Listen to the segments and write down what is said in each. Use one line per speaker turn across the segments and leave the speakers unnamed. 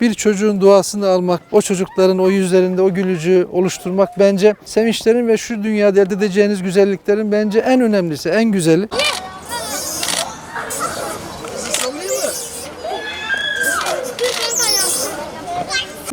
bir çocuğun duasını almak, o çocukların o yüzlerinde o gülücüğü oluşturmak bence sevinçlerin ve şu dünyada elde edeceğiniz güzelliklerin bence en önemlisi, en güzeli.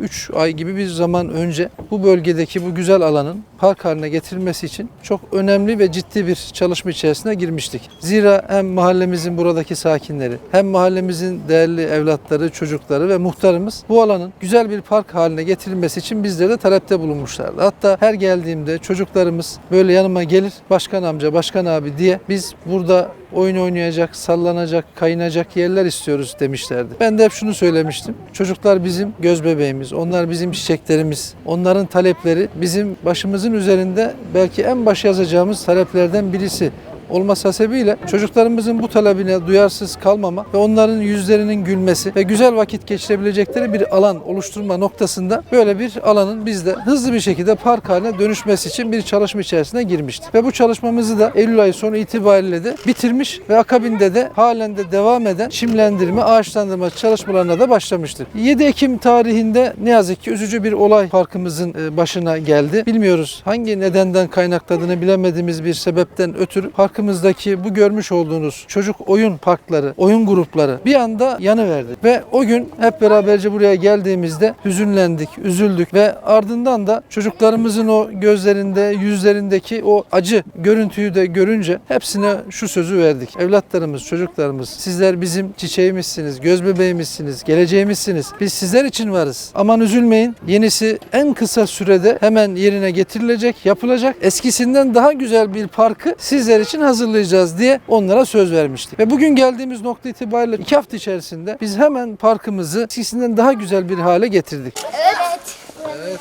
3 ay gibi bir zaman önce bu bölgedeki bu güzel alanın park haline getirilmesi için çok önemli ve ciddi bir çalışma içerisine girmiştik. Zira hem mahallemizin buradaki sakinleri hem mahallemizin değerli evlatları, çocukları ve muhtarımız bu alanın güzel bir park haline getirilmesi için bizlere talepte bulunmuşlardı. Hatta her geldiğimde çocuklarımız böyle yanıma gelir başkan amca, başkan abi diye biz burada oyun oynayacak, sallanacak, kayınacak yerler istiyoruz demişlerdi. Ben de hep şunu söylemiştim. Çocuklar bizim göz bebeğimiz, onlar bizim çiçeklerimiz. Onların talepleri bizim başımızın üzerinde belki en baş yazacağımız taleplerden birisi olması hasebiyle çocuklarımızın bu talebine duyarsız kalmama ve onların yüzlerinin gülmesi ve güzel vakit geçirebilecekleri bir alan oluşturma noktasında böyle bir alanın bizde hızlı bir şekilde park haline dönüşmesi için bir çalışma içerisine girmiştik. Ve bu çalışmamızı da Eylül ayı sonu itibariyle de bitirmiş ve akabinde de halen de devam eden çimlendirme, ağaçlandırma çalışmalarına da başlamıştık. 7 Ekim tarihinde ne yazık ki üzücü bir olay parkımızın e, başına geldi. Bilmiyoruz hangi nedenden kaynakladığını bilemediğimiz bir sebepten ötürü parkımızdaki bu görmüş olduğunuz çocuk oyun parkları, oyun grupları bir anda yanıverdi. Ve o gün hep beraberce buraya geldiğimizde hüzünlendik, üzüldük ve ardından da çocuklarımızın o gözlerinde, yüzlerindeki o acı görüntüyü de görünce hepsine şu sözü verdik. Evlatlarımız, çocuklarımız sizler bizim çiçeğimizsiniz, göz bebeğimizsiniz, geleceğimizsiniz. Biz sizler için varız. Aman üzülmeyin. Yenisi en kısa sürede hemen yerine getirilecek, yapılacak. Eskisinden daha güzel bir parkı sizler için hazırlayacağız diye onlara söz vermiştik. Ve bugün geldiğimiz nokta itibariyle iki hafta içerisinde biz hemen parkımızı eskisinden daha güzel bir hale getirdik.
Evet.
Evet.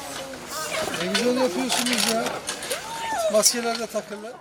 Ne güzel yapıyorsunuz ya. Maskeler de takılı.